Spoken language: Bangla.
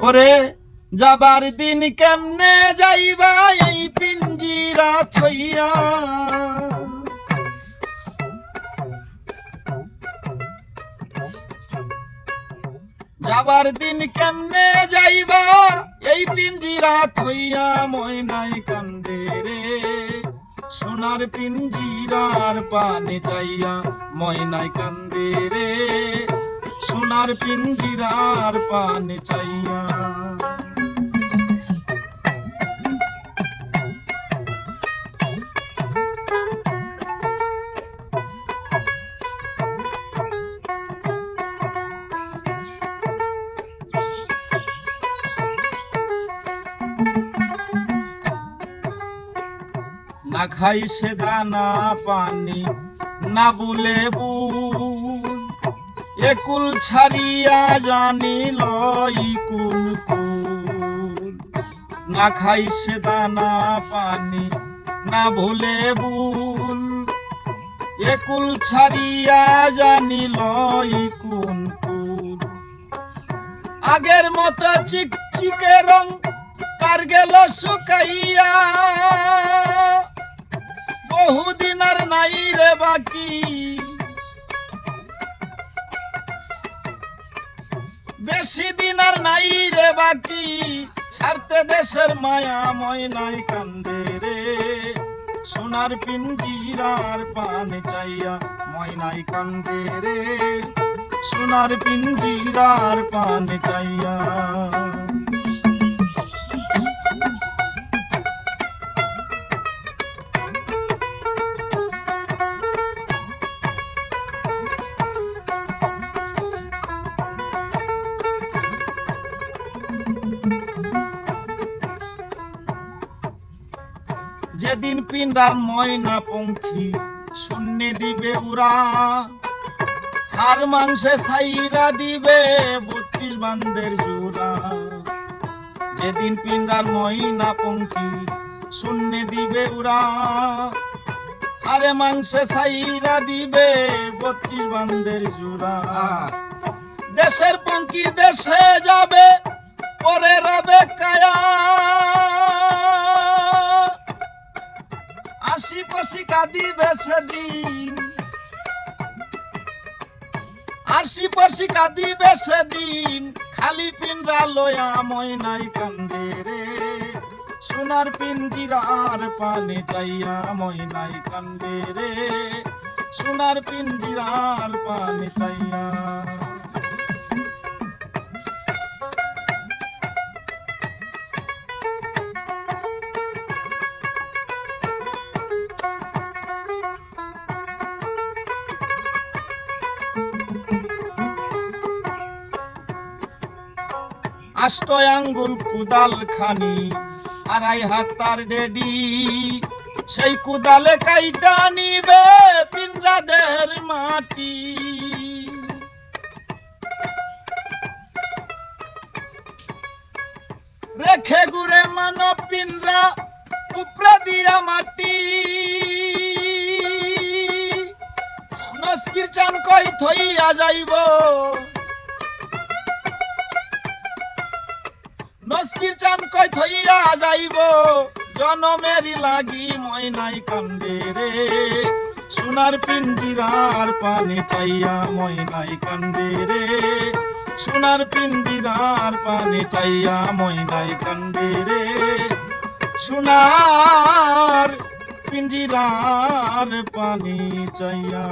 ওরে যাবার দিন কেমনে যাইবা এই পিঞ্জিরা থইয়া যাবার দিন কেমনে যাইবা এই পিঞ্জিরা থইয়া ময়নাই কান্দে রে। সোনার পিঞ্জিরার পানে চাইয়া ময়নাই কান্দে রে। সোনার পিঞ্জিরার পানে চাইয়া। না খাই সে দানা পানি না বুলে বুন একুল ছাড়িয়া জানিল কুল কুল না খাই সে দানা পানি, না ভুলে বুল একুল ছাড়িয়া জানিল কুন কুল আগের মতো চিকচিকে রং তার গেল শুকাইয়া। বহুদিন আর নাই রে বাকি বেশি দিন আর নাই রে বাকি। ছাড়তে দেশের মায়া ময়নাই কান্দে রে। সোনার পিঞ্জিরার পান চাইয়া ময়নাই কান্দে রে। সোনার পিঞ্জিরার পান চাইয়া যেদিন পিন্ডার ময়না পঙ্খী শূন্য দিবে উড়া। হার মাংসে সাইরা দিবে বত্রিশ বান্ধের জোড়া। যেদিন পিন্ডার ময়না পঙ্খী শূন্য দিবে উড়া। হারে মাংসে সাইরা দিবে বত্রিশ বান্ধের জোড়া। দেশের পঙ্কি দেশে যাবে পরে রবে কায়া। পাশি কাঁদিবে সেদিন। আশি পাশি কাঁদিবে সেদিন, খালি পিন্ডা লয়া ময়নাই কান্দে রে। সোনার পিঞ্জিরার পানে চাইয়া ময়নাই কান্দে রে। সোনার পিঞ্জিরার পানে চাইয়া আষ্ট আঙ্গুল কুদাল খানি, আড়াই হাত তার ডেডি। সেই কুদালে কাইটা নিবে পিন্ডা দেহের মাটি। রেখে গুড়ে মানব পিন্ডা উপরে দিয়া মাটি। নস্কির চান কই থইয়া যাইব নস্কির চান কই থইয়া যাইব? জনমেরি লাগি ময়নাই কান্দে রে। সোনার পিঞ্জিরার পানে চাইয়া ময়নাই কান্দে রে। সোনার পিঞ্জিরার পানে চাইয়া ময়নাই কান্দে রে। সোনার পিঞ্জিরার পানে চাইয়া